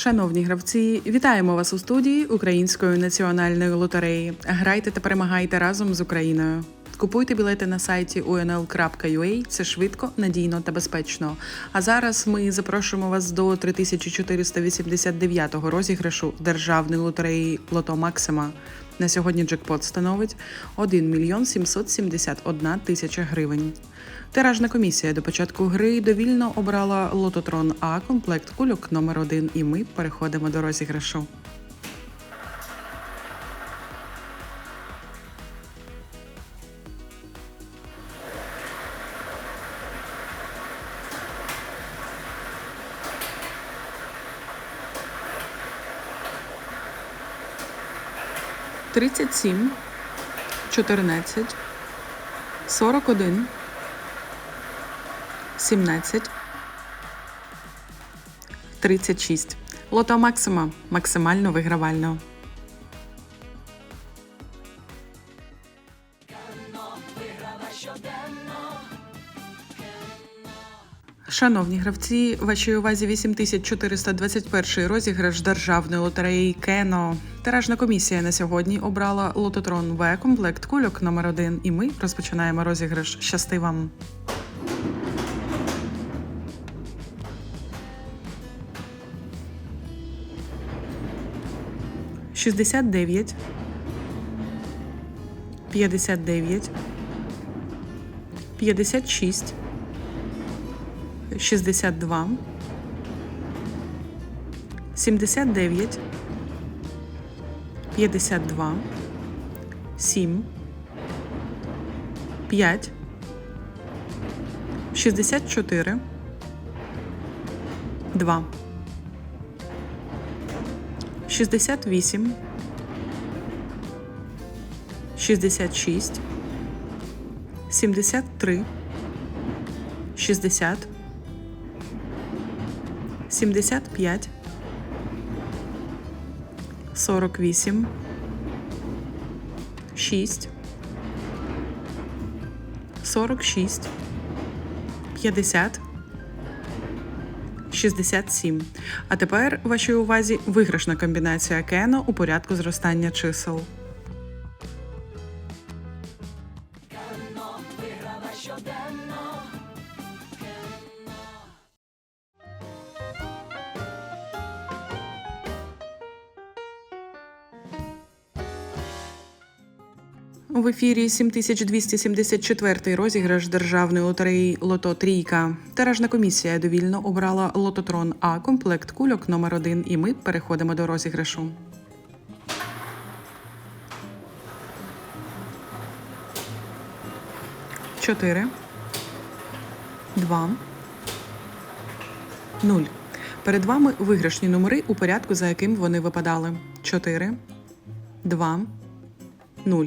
Шановні гравці, вітаємо вас у студії Української національної лотереї. Грайте та перемагайте разом з Україною. Купуйте білети на сайті unl.ua, це швидко, надійно та безпечно. А зараз ми запрошуємо вас до 3489-го розіграшу державної лотереї Лото Максима. На сьогодні джекпот становить 1 мільйон 771 тисяча гривень. Тиражна комісія до початку гри довільно обрала лототрон А комплект кульок номер 1 і ми переходимо до розіграшу. Тридцять сім, чотирнадцять, сорок один, сімнадцять, тридцять шість. Лото Максима максимально вигравально. Шановні гравці, вашій увазі 8421 розіграш державної лотереї Кено. Тиражна комісія на сьогодні обрала лототрон В комплект кульок номер 1 і ми розпочинаємо розіграш. Щасти вам! Шістдесят дев'ять, п'ятдесят дев'ять, п'ятдесят шість. 62, 79, 52, 7, 5, 64, 2, 68, 66, 73, 60, 75, 48, 6, 46, 50, 67. А тепер вашій увазі виграшна комбінація Кено у порядку зростання чисел. В ефірі 7274 розіграш державної лотереї Лото Трійка. Тиражна комісія довільно обрала лототрон А комплект кульок номер 1 і ми переходимо до розіграшу. Чотири. Два. Нуль. Перед вами виграшні номери у порядку, за яким вони випадали. Чотири. Два. Нуль.